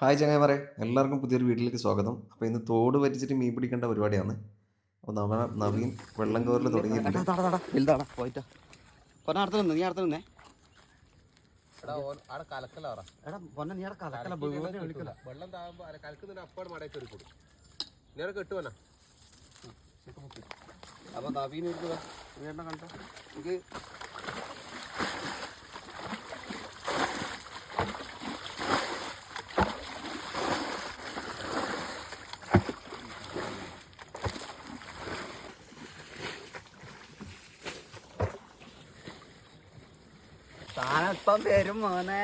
Hi ചങ്ങായിമാരെ എല്ലാവർക്കും പുതിയൊരു വീട്ടിലേക്ക് സ്വാഗതം. അപ്പോൾ ഇന്ന് തോട് വരിച്ചിട്ട് മീൻ പിടിക്കേണ്ട പരിപാടിയാണ്. അപ്പോൾ നമ്മൾ നവീൻ വെള്ളം കോരൽ തുടങ്ങിയിട്ടുണ്ട്. അപ്പൊ നവീൻ കണ്ടോ? അടുത്ത് നിന്ന് നീ അടുത്ത് നിന്നേ എടാ പൊന്ന നീ അവിടെ കലക്കല വെള്ളം താകുമ്പോ കലക്കുന്നതിന് അപ്പാട് മടക്കി എടുക്കും നേരെ കെട്ടുവന അപ്പൊ നവീൻ എടുക്കുക വേണ്ട കണ്ടോ ഇത് സാധനം ഇപ്പം വരും മോനെ.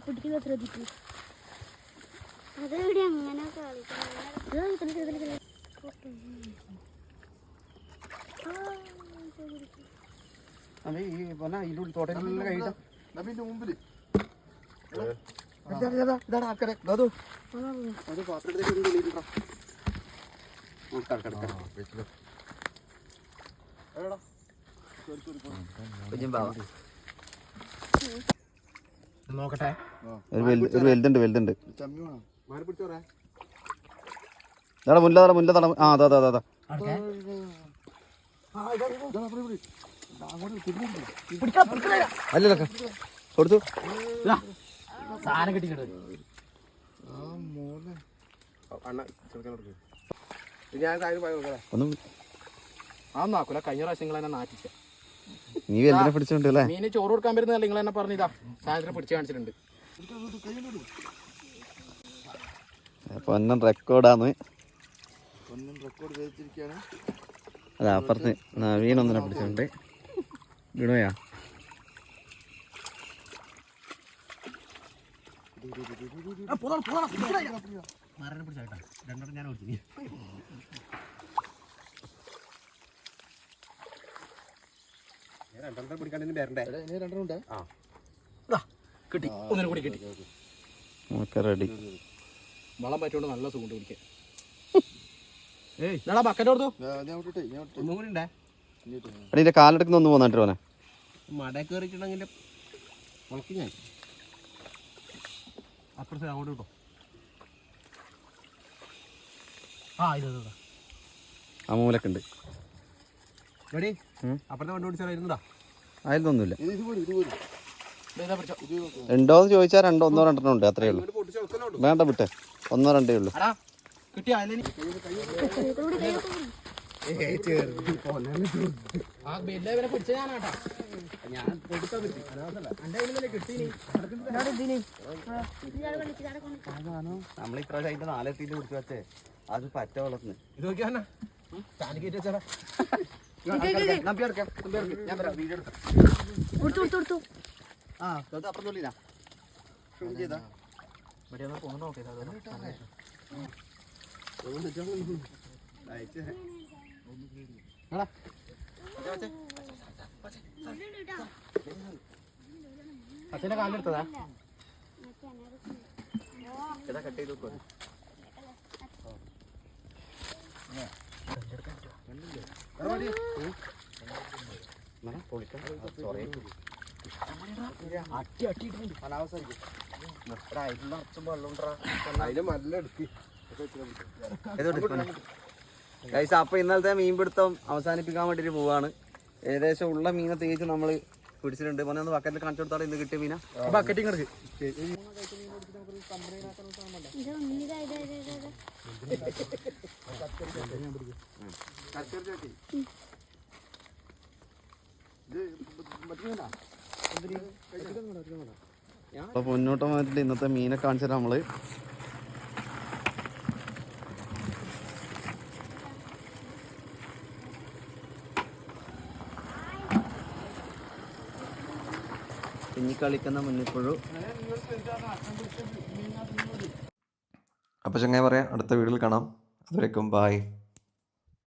പിടിക്കുന്ന ശ്രദ്ധിക്കൂ അതെവിടെ അങ്ങനെ അതെ ഈ പറഞ്ഞ ഇതിന്റെ തോട്ടത്തിൽ നബീന്റെ മുമ്പിൽ ഇതാണ് ആൾക്കാരെ. ഗതു അത് പാത്രം നോക്കട്ടെ. ഒരു വലുത് ഒരു വലുതുണ്ട് വലുതുണ്ട് മുല്ല തട മുല്ല തട ആ അതാ അതാ അതാ അല്ലല്ലോ കൊടുത്തു. സാധനം കിട്ടിക്കിട്ട് ഒന്ന് കഴിഞ്ഞ പ്രാവശ്യം നിങ്ങൾ എന്നെ നാട്ടിച്ച നീ വലുതിനെ പിടിച്ചിട്ടുണ്ട് അല്ലേ മീന് ചോറ് കൊടുക്കാൻ വരുന്നതല്ല നിങ്ങൾ എന്നെ പറഞ്ഞിതാ സായന്ത്രം പിടിച്ച് കാണിച്ചിട്ടുണ്ട്. റെക്കോർഡാന്ന്. അതെ അപ്പുറത്ത് നവീൻ ഒന്നിനെ പിടിച്ചിട്ടുണ്ട് ഗുണയാ മരണം പിടിച്ചാട്ടാ രണ്ടെണ്ണം ഞാൻ ഓടിച്ചു രണ്ടെണ്ണം പിടിക്കാണ്ട് വരണ്ടേ രണ്ടെണ്ണം ഉണ്ട് കിട്ടി ഒന്നിനും കൂടി കിട്ടി റെഡി വളം പറ്റുകൊണ്ട് നല്ല സുഖം പിടിക്കാൻ ഏയ് ബക്കറ്റ് കൊടുത്തു കാലെടുക്കുന്ന ഒന്ന് പോന്നിട്ട് പോനെ മട കയറിയിട്ടുണ്ടെങ്കിൽ ഉണക്കി ഞാൻ അപ്പുറത്ത് അങ്ങോട്ട് കിട്ടോ ആ ഇത് ഇതാ ആ മൂലൊക്കെ ഉണ്ട് റെഡി. അപ്പുറത്തെ വണ്ടി ഓടിച്ചാൽ ഇരുന്നതാ അതിലൊന്നുമില്ല ഉണ്ടോന്ന് ചോദിച്ചാൽ രണ്ടോ ഒന്നോ രണ്ടെണ്ണം ഉണ്ട് അത്രേ ഉള്ളൂ വേണ്ട വിട്ടെ ഒന്നോ രണ്ടേ ഉള്ളൂ അടാ കിട്ടിയ ഇപ്രാവശ്യം അതിന്റെ പിടിച്ചു വെച്ചേ അത് പറ്റ വളർന്ന് ഇത് നോക്കിയാ ചെയ്താ ഇവിടെ പോന്ന് നോക്കിയതാ അയച്ചു അച്ഛന്റെ കാലെടുത്തതാ ചേട്ടാ കട്ട് ചെയ്ത് വെക്കുവാ അട്ടി അട്ടിയിട്ടുണ്ട് അതിന് നല്ല എടുക്ക് ഗൈസ് അപ്പൊ ഇന്നലത്തെ മീൻപിടുത്തം അവസാനിപ്പിക്കാൻ വേണ്ടിട്ട് പോവാണ് ഏകദേശം ഉള്ള മീനെ തേച്ച് നമ്മൾ പിടിച്ചിട്ടുണ്ട് മോനെ ഒന്ന് ബക്കറ്റിൽ കാണിച്ചു കൊടുത്താൽ ഇന്ന് കിട്ടിയ മീന ബക്കറ്റിംഗ് എടുക്ക് ഇത് ഇതാ ഇതാ ഇതാ ഇതാ അപ്പൊ മുന്നോട്ട് വന്നിട്ട് ഇന്നത്തെ മീനെ കാണിച്ചിട്ട് നമ്മൾ കുഞ്ഞിക്കളിക്കുന്ന മുന്നിപ്പുഴു അപ്പോൾ ചങ്ങായി പറയാം അടുത്ത വീഡിയോയിൽ കാണാം. അതുവരേക്കും ബായ്